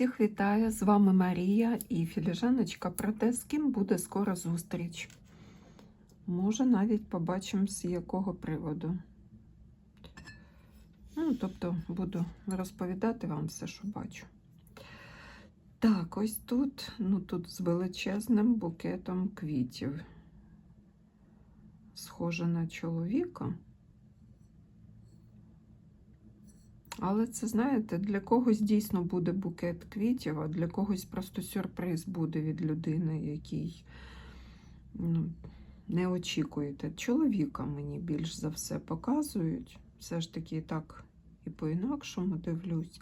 Всіх вітаю! З вами Марія і Філіжаночка про те, з ким буде скоро зустріч. Може, навіть побачимо, з якого приводу. Ну, тобто, буду розповідати вам все, що бачу. Так, ось тут, ну тут з величезним букетом квітів. Схоже на чоловіка. Але це, знаєте, для когось дійсно буде букет квітів, а для когось просто сюрприз буде від людини, який ну, не очікуєте. Чоловіка мені більш за все показують. Все ж таки так і по-інакшому дивлюсь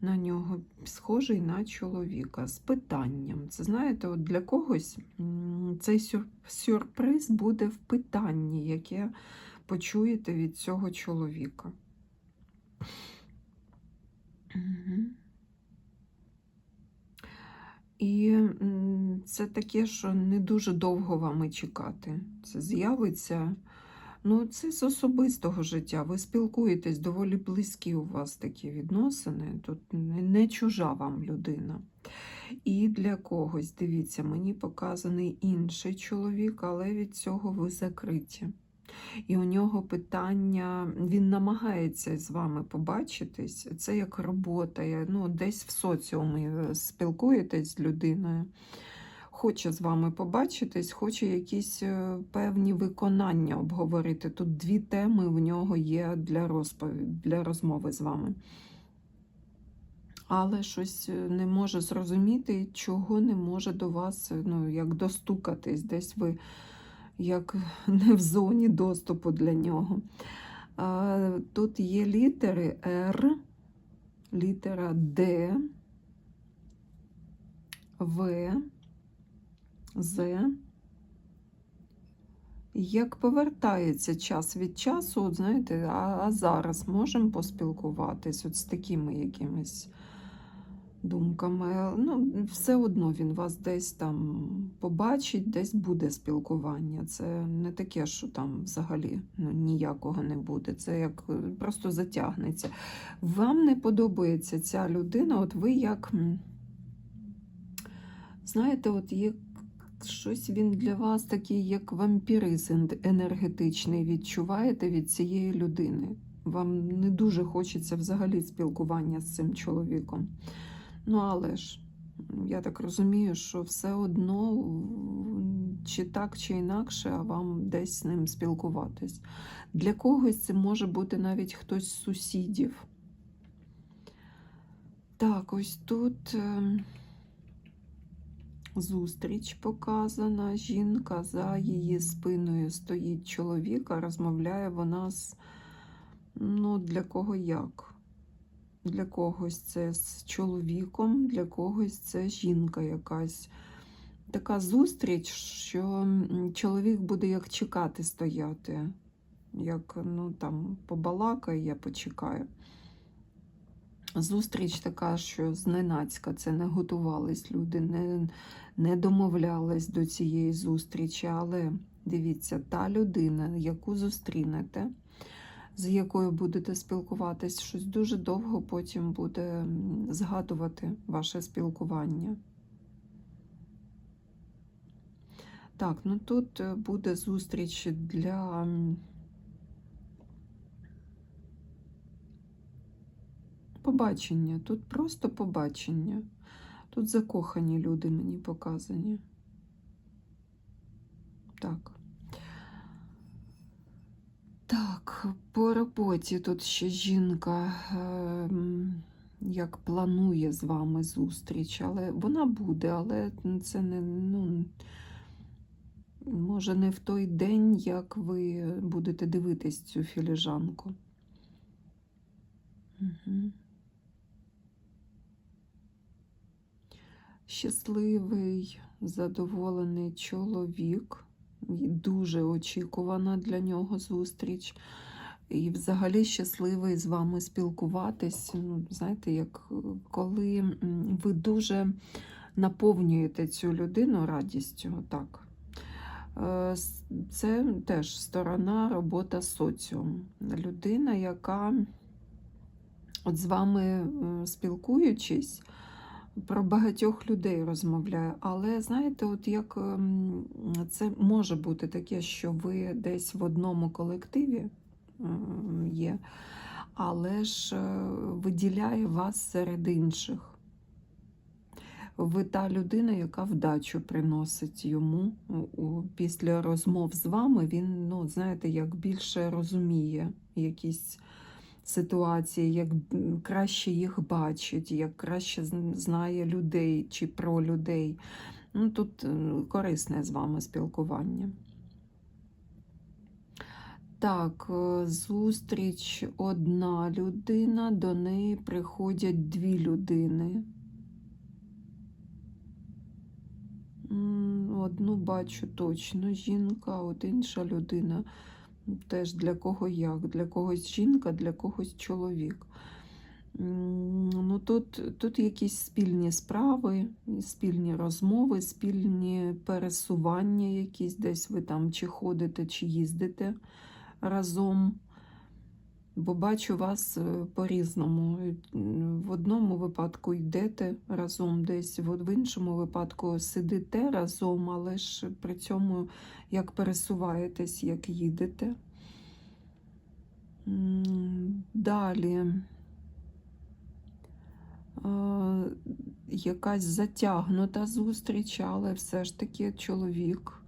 на нього. Схожий на чоловіка з питанням. Це знаєте, от для когось цей сюр- сюрприз буде в питанні, яке почуєте від цього чоловіка. І це таке, що не дуже довго вам і чекати. Це з'явиться. Ну, це з особистого життя. Ви спілкуєтесь, доволі близькі у вас такі відносини. Тут не чужа вам людина. І для когось, дивіться, мені показаний інший чоловік, але від цього ви закриті. І у нього питання, він намагається з вами побачитись. Це як робота. Ну, десь в соціумі спілкуєтесь з людиною. Хоче з вами побачитись, хоче якісь е, певні виконання обговорити. Тут дві теми в нього є для розповід, для розмови з вами. Але щось е, не може зрозуміти, чого не може до вас е, ну, як достукатись. Десь ви як не в зоні доступу для нього. Тут є літери Р, літера Д, В, З. Як повертається час від часу, от знаєте, а, а зараз можемо поспілкуватись от з такими якимись думками. Ну, все одно він вас десь там побачить, десь буде спілкування. Це не таке, що там взагалі ну, ніякого не буде. Це як е, просто затягнеться. Вам не подобається ця людина, от ви як, знаєте, от є щось він для вас такий, як вампіриз енергетичний, відчуваєте від цієї людини. Вам не дуже хочеться взагалі спілкування з цим чоловіком. Ну, але ж, я так розумію, що все одно, чи так, чи інакше, а вам десь з ним спілкуватись. Для когось це може бути навіть хтось з сусідів. Так, ось тут е, зустріч показана. Жінка за її спиною стоїть чоловік, а розмовляє вона з, ну, для кого як. Для когось це з чоловіком, для когось це жінка якась. Така зустріч, що чоловік буде як чекати стояти. Як ну, там, побалакає, я почекаю. Зустріч така, що зненацька, це не готувались люди, не, не домовлялись до цієї зустрічі. Але дивіться, та людина, яку зустрінете, з якою будете спілкуватись, щось дуже довго потім буде згадувати ваше спілкування. Так, ну тут е, буде зустріч для побачення. Тут просто побачення. Тут закохані люди мені показані. Так. Так, по роботі тут ще жінка ем, як планує з вами зустріч, але вона буде, але це не ну, може не в той день, як ви будете дивитись цю філіжанку. Угу. Щасливий, задоволений чоловік. Дуже очікувана для нього зустріч. І взагалі щасливий з вами спілкуватись. Ну, знаєте, як е, коли ви дуже наповнюєте цю людину радістю, так. Е, Це теж сторона робота соціум. Людина, яка от з вами е, спілкуючись, про багатьох людей розмовляю. Але знаєте, от як ем, це може бути таке, що ви десь в одному колективі є, але ж е, виділяє вас серед інших. Ви та людина, яка вдачу приносить йому після розмов з вами. Він, ну, знаєте, як більше розуміє якісь ситуації, як краще їх бачить, як краще знає людей чи про людей. Ну, тут е, корисне з вами спілкування. Так, е, зустріч одна людина, до неї приходять дві людини. Одну бачу точно жінка, от інша людина. Теж для кого як, для когось жінка, для когось чоловік. Ну, тут, тут якісь спільні справи, спільні розмови, спільні пересування, якісь десь ви там чи ходите, чи їздите разом. Бо бачу вас е, по-різному. В одному випадку йдете разом десь, в в іншому випадку сидите разом, але ж при цьому як пересуваєтесь, як їдете. Далі. Е, Якась затягнута зустріч, але все ж таки чоловік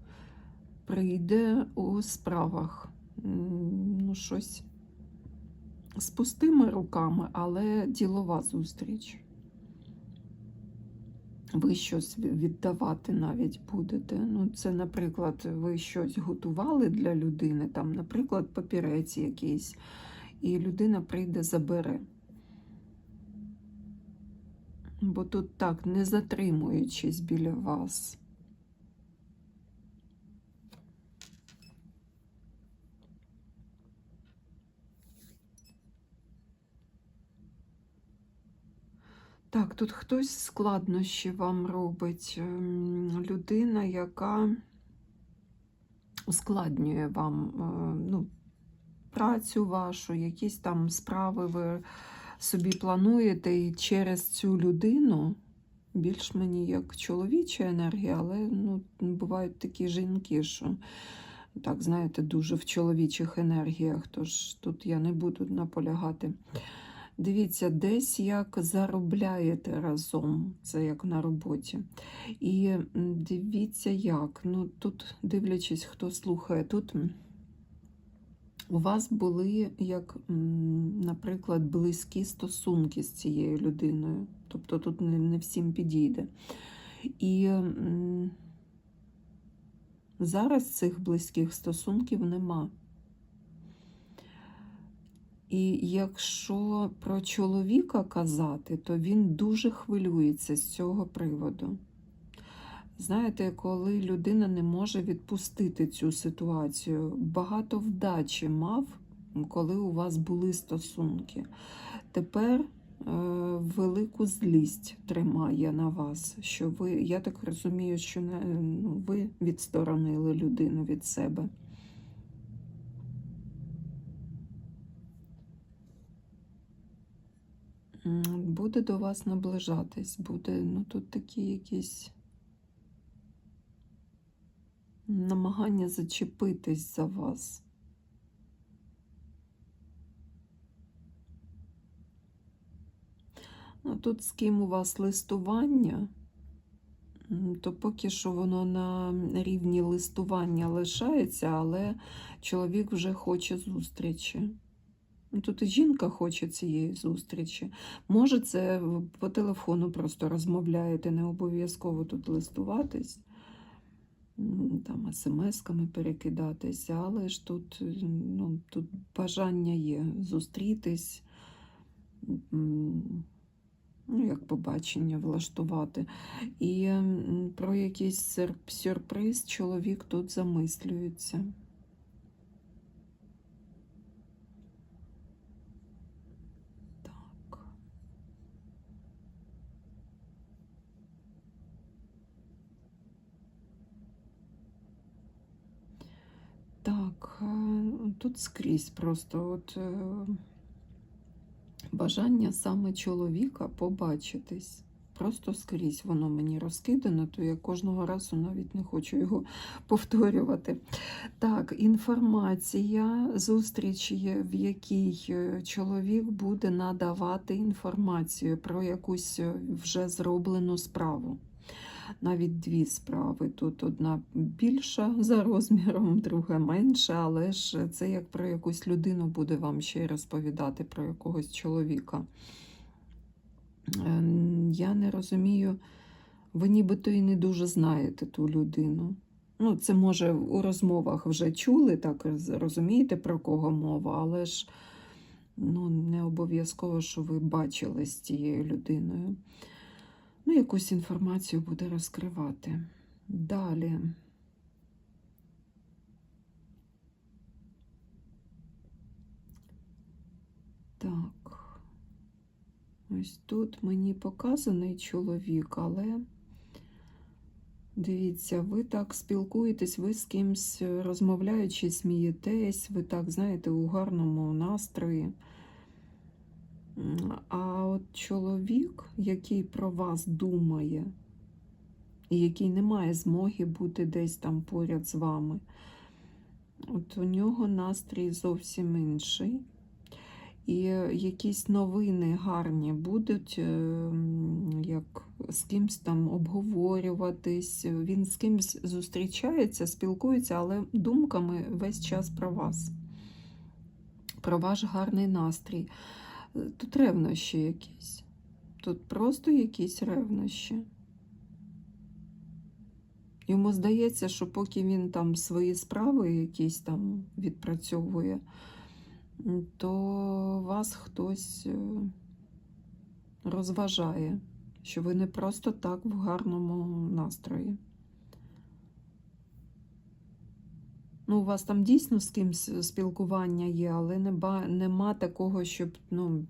прийде у справах. Ну, щось з пустими руками, але ділова зустріч. Ви щось віддавати навіть будете. Ну, це, наприклад, ви щось готували для людини, там, наприклад, папірець якийсь, і людина прийде, забере. Бо тут так, не затримуючись біля вас. Так, тут хтось складнощі вам робить. Ем, Людина, яка ускладнює вам е, ну, працю вашу, якісь там справи ви собі плануєте, і через цю людину, більш мені як чоловіча енергія, але ну, бувають такі жінки, що так, знаєте, дуже в чоловічих енергіях, тож тут я не буду наполягати. Дивіться, десь як заробляєте разом, це як на роботі. І дивіться, як. Ну, тут, дивлячись, хто слухає, тут у вас були, як, наприклад, близькі стосунки з цією людиною. Тобто тут не, всім підійде. І зараз цих близьких стосунків нема. І якщо про чоловіка казати, то він дуже хвилюється з цього приводу. Знаєте, коли людина не може відпустити цю ситуацію, багато вдачі мав, коли у вас були стосунки. Тепер е, велику злість тримає на вас, що ви, я так розумію, що не, ну, ви відсторонили людину від себе. Буде до вас наближатись, буде, ну тут такі якісь намагання зачепитись за вас. Ну, тут з ким у вас листування, то поки що воно на рівні листування лишається, але чоловік вже хоче зустрічі. Ну, Тут і жінка хоче цієї зустрічі. Може, це по телефону просто розмовляєте, не обов'язково тут листуватись, там смс-ками перекидатися, але ж тут, ну, тут бажання є зустрітись, ну, як побачення влаштувати. І про якийсь сюрприз чоловік тут замислюється. Так. Так, е, тут скрізь просто от е, бажання саме чоловіка побачитись, просто скрізь воно мені розкидано, то я кожного разу навіть не хочу його повторювати. Так, інформація, зустріч, в якій е, чоловік буде надавати інформацію про якусь е, вже зроблену справу. Навіть дві справи. Тут одна більша за розміром, друга менша, але ж це як про якусь людину буде вам ще й розповідати про якогось чоловіка. Е, Я не розумію, ви нібито і не дуже знаєте ту людину. Ну, це може у розмовах вже чули, так розумієте, про кого мова, але ж ну, не обов'язково, що ви бачили з цією людиною. Ну, якусь інформацію буде розкривати. Далі. Так. Ось тут мені показаний чоловік, але дивіться, ви так спілкуєтесь, ви з кимсь розмовляючи, смієтесь, ви так, знаєте, у гарному настрої. А от чоловік, який про вас думає, і який не має змоги бути десь там поряд з вами, от у нього настрій зовсім інший. І якісь новини гарні будуть, е, як з кимсь там обговорюватись. Він з кимсь зустрічається, спілкується, але думками весь час про вас, про ваш гарний настрій. Тут ревнощі якісь. Тут просто якісь ревнощі. Йому здається, що поки він там свої справи якісь там відпрацьовує, то вас хтось е, розважає, що ви не просто так в гарному настрої. Ну, у вас там дійсно з кимсь спілкування є, але не нема такого, щоб ну,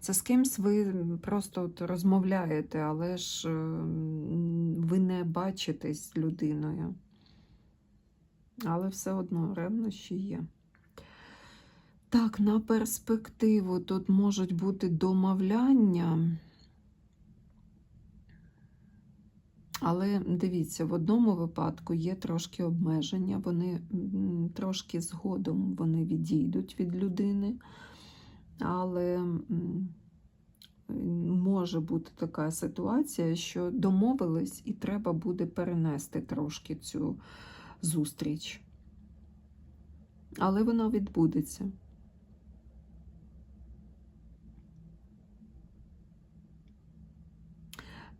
це з кимсь ви просто от розмовляєте, але ж е, ви не бачитесь людиною. Але все одно ревнощі є. Так, на перспективу тут можуть бути домовляння. Але дивіться, в одному випадку є трошки обмеження, вони трошки згодом вони відійдуть від людини, але може бути така ситуація, що домовились і треба буде перенести трошки цю зустріч. Але вона відбудеться.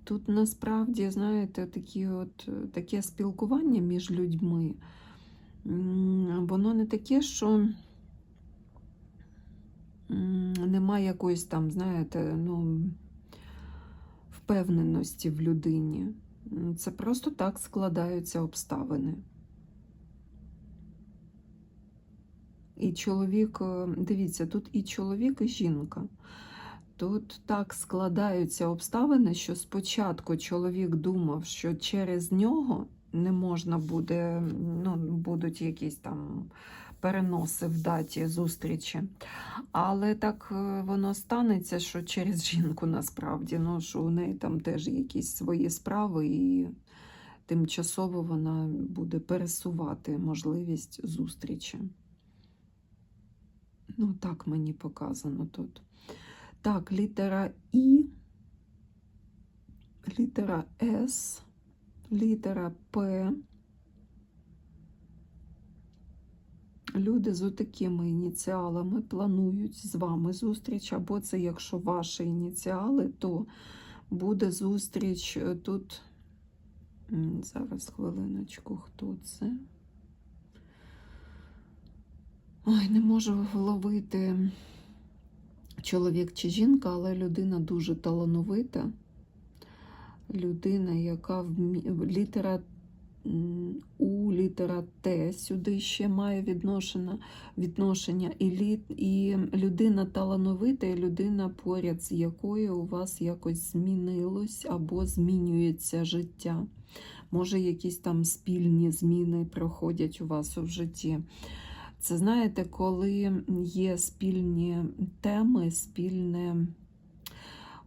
Тут насправді, знаєте, такі от, е, таке спілкування між людьми, воно не таке, що немає якоїсь там, знаєте, ну, впевненості в людині. Це просто так складаються обставини. І чоловік, е, дивіться, тут і чоловік, і жінка. Тут так складаються обставини, що спочатку чоловік думав, що через нього не можна буде, ну, будуть якісь там переноси в даті зустрічі. Але так е, воно станеться, що через жінку насправді, ну, що у неї там теж якісь свої справи, і тимчасово вона буде пересувати можливість зустрічі. Ну, так мені показано тут. Так, літера І, літера С, літера П. Люди з отакими ініціалами планують з вами зустріч, або це, якщо ваші ініціали, то буде зустріч е, тут. Зараз хвилиночку, хто це? Ой, не можу вловити чоловік чи жінка, але людина дуже талановита. Людина, яка вмі... літера У, літера Т сюди ще має відношення, відношення. І, лі... і людина талановита, і людина, поряд з якою у вас якось змінилось або змінюється життя. Може, якісь там спільні зміни проходять у вас у житті. Це знаєте, коли є спільні теми, спільне.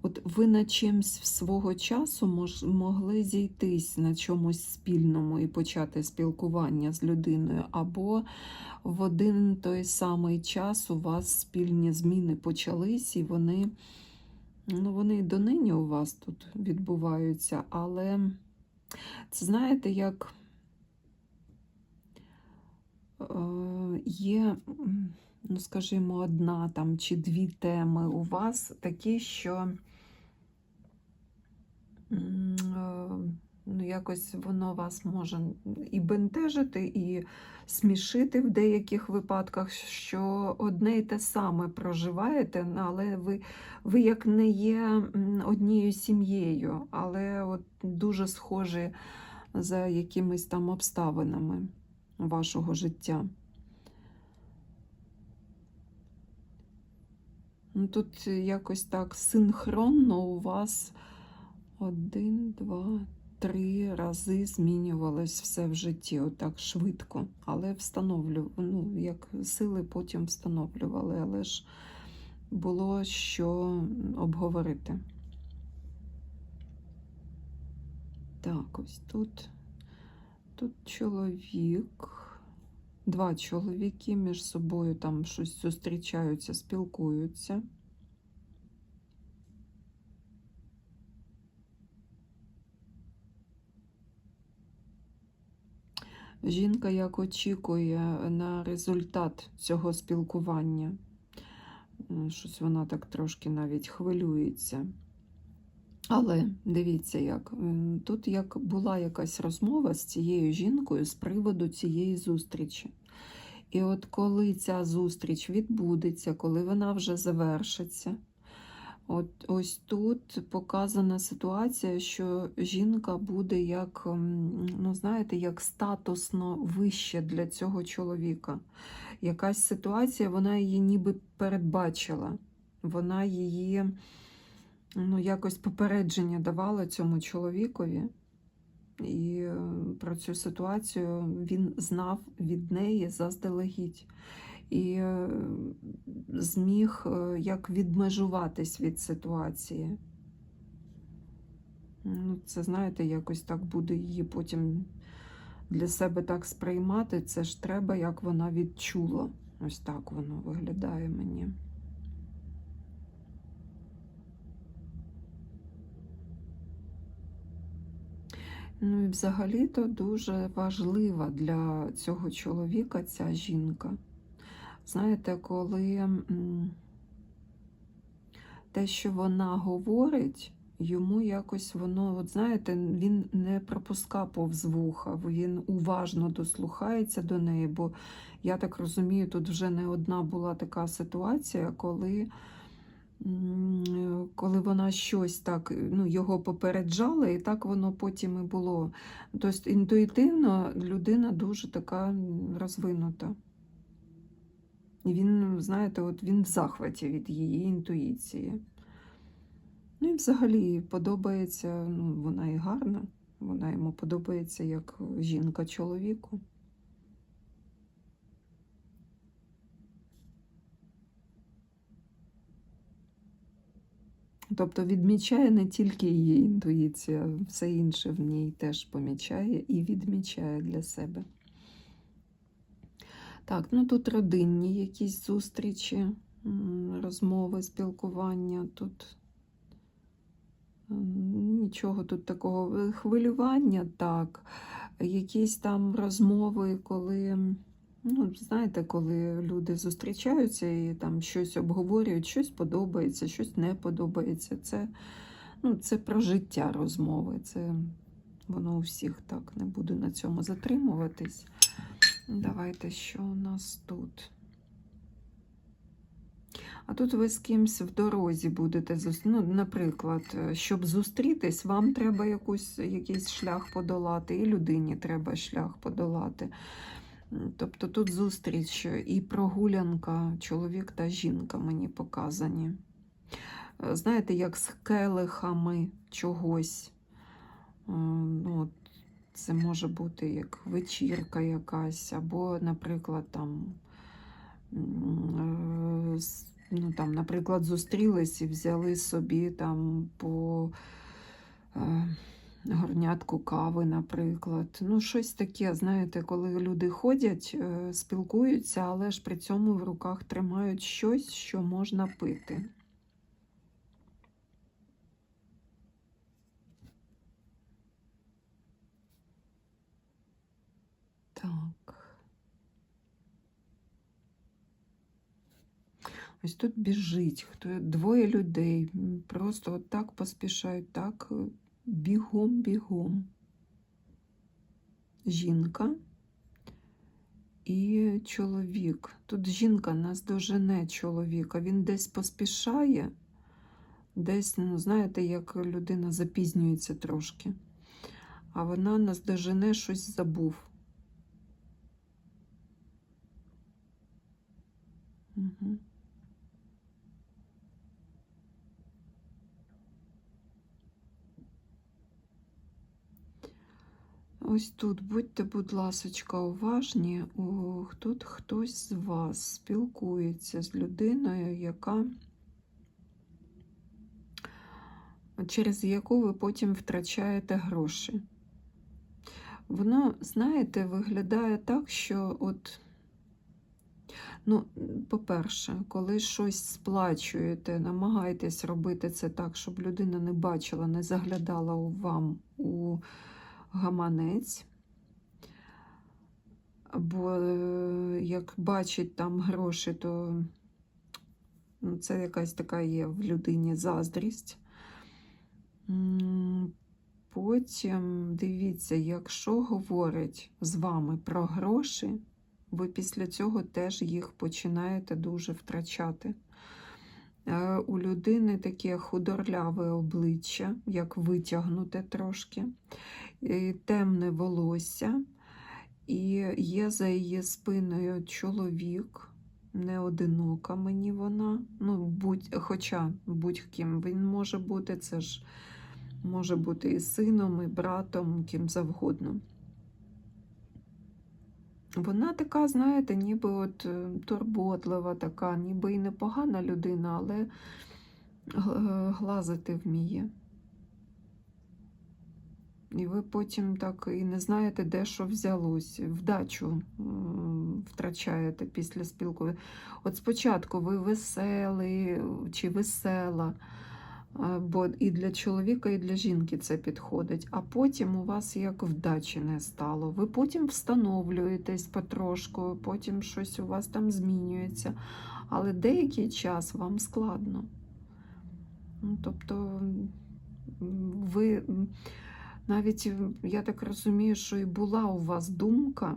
От ви на чимсь свого часу мож, могли зійтись на чомусь спільному і почати спілкування з людиною, або в один той самий час у вас спільні зміни почались, і вони, ну, вони донині у вас тут відбуваються, але це знаєте, як є, ну, скажімо, одна там чи дві теми у вас такі, що е, ну, якось воно вас може і бентежити, і смішити в деяких випадках, що одне й те саме проживаєте, але ви, ви як не є однією сім'єю, але от дуже схожі за якимись там обставинами вашого життя. Ну, Тут якось так синхронно у вас один, два, три рази змінювалось все в житті, отак швидко. Але встановлю, ну, як сили потім встановлювали, але ж було що обговорити. Так, ось тут, тут чоловік, два чоловіки між собою там щось зустрічаються, спілкуються. Жінка як очікує на результат цього спілкування. Щось вона так трошки навіть хвилюється. Але дивіться, як тут як була якась розмова з цією жінкою з приводу цієї зустрічі. І от коли ця зустріч відбудеться, коли вона вже завершиться, от ось тут показана ситуація, що жінка буде як, ну знаєте, як статусно вище для цього чоловіка. Якась ситуація, вона її ніби передбачила. Вона її ну, якось попередження давала цьому чоловікові. І е, про цю ситуацію він знав від неї заздалегідь. І е, зміг е, як відмежуватись від ситуації. Ну, це, знаєте, якось так буде її потім для себе так сприймати. Це ж треба, як вона відчула. Ось так воно виглядає мені. Ну і взагалі-то дуже важлива для цього чоловіка ця жінка. Знаєте, коли те, що вона говорить, йому якось воно, от знаєте, він не пропуска повз вуха, він уважно дослухається до неї, бо я так розумію, тут вже не одна була така ситуація, коли коли вона щось так ну, його попереджала, і так воно потім і було. Тобто інтуїтивно людина дуже така розвинута. І він, знаєте, от він в захваті від її інтуїції. Ну і взагалі подобається, ну, вона і гарна, вона йому подобається як жінка чоловіку. Тобто відмічає не тільки її інтуїція, все інше в ній теж помічає і відмічає для себе. Так, ну тут родинні якісь зустрічі, розмови, спілкування. Тут нічого тут такого. Е, Хвилювання, так, якісь там розмови, коли, ну, знаєте, коли люди зустрічаються і там щось обговорюють, щось подобається, щось не подобається. Це, ну, це про життя розмови. Це воно у всіх так не буду на цьому затримуватись. Давайте, що у нас тут? А тут ви з кимсь в дорозі будете ну, наприклад, щоб зустрітись, вам треба якусь, якийсь шлях подолати, і людині треба шлях подолати. Тобто тут зустріч і прогулянка, чоловік та жінка мені показані. Е, Знаєте, як з келихами чогось. Е, Ну, це може бути як вечірка якась, або, наприклад, там е, ну, там, наприклад, зустрілись і взяли собі там по горнятку кави, наприклад. Ну, щось таке, знаєте, коли люди ходять, е, спілкуються, але ж при цьому в руках тримають щось, що можна пити. Так. Ось тут біжить хто двоє людей. Просто от так поспішають, так бігом, бігом. Жінка і чоловік. Тут жінка наздожене чоловіка. Він десь поспішає, десь, ну, знаєте, як людина запізнюється трошки. А вона наздожене щось забув. Угу. Ось тут будьте, будь ласочка, уважні. О, Тут хтось з вас спілкується з людиною, яка через яку ви потім втрачаєте гроші. Воно, знаєте, виглядає так, що от. Ну, по-перше, коли щось сплачуєте, намагайтесь робити це так, щоб людина не бачила, не заглядала вам у гаманець. Бо е, як бачить там гроші, то ну, це якась така є в людині заздрість. Потім дивіться, якщо говорить з вами про гроші, ви після цього теж їх починаєте дуже втрачати. Е, У людини таке худорляве обличчя, як витягнуте трошки, темне волосся, і є за її спиною чоловік, не одинока мені вона. Ну, будь, хоча будь-ким він може бути, це ж може бути і сином, і братом, ким завгодно. Вона така, знаєте, ніби от е, турботлива, така, ніби і непогана людина, але глазити вміє. І ви потім так і не знаєте, де що взялось. Вдачу втрачаєте після спілкування. От спочатку ви веселий чи весела, бо і для чоловіка, і для жінки це підходить. А потім у вас як вдачі не стало. Ви потім встановлюєтесь потрошку, потім щось у вас там змінюється. Але деякий час вам складно. Ну, тобто ви. навіть я так розумію, що і була у вас думка,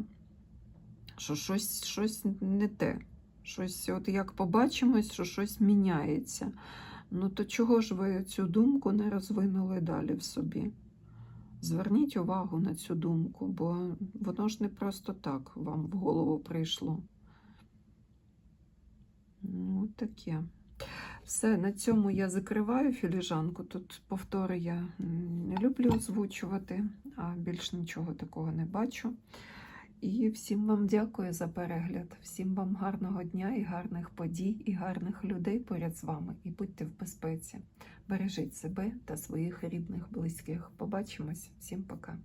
що щось, щось не те. Щось, от як побачимось, що щось міняється. Ну то чого ж ви цю думку не розвинули далі в собі? Зверніть увагу на цю думку, бо воно ж не просто так вам в голову прийшло. Ну, таке. Все, на цьому я закриваю філіжанку. Тут повтори я не люблю озвучувати, а більш нічого такого не бачу. І всім вам дякую за перегляд. Всім вам гарного дня і гарних подій, і гарних людей поряд з вами. І будьте в безпеці. Бережіть себе та своїх рідних, близьких. Побачимось. Всім пока.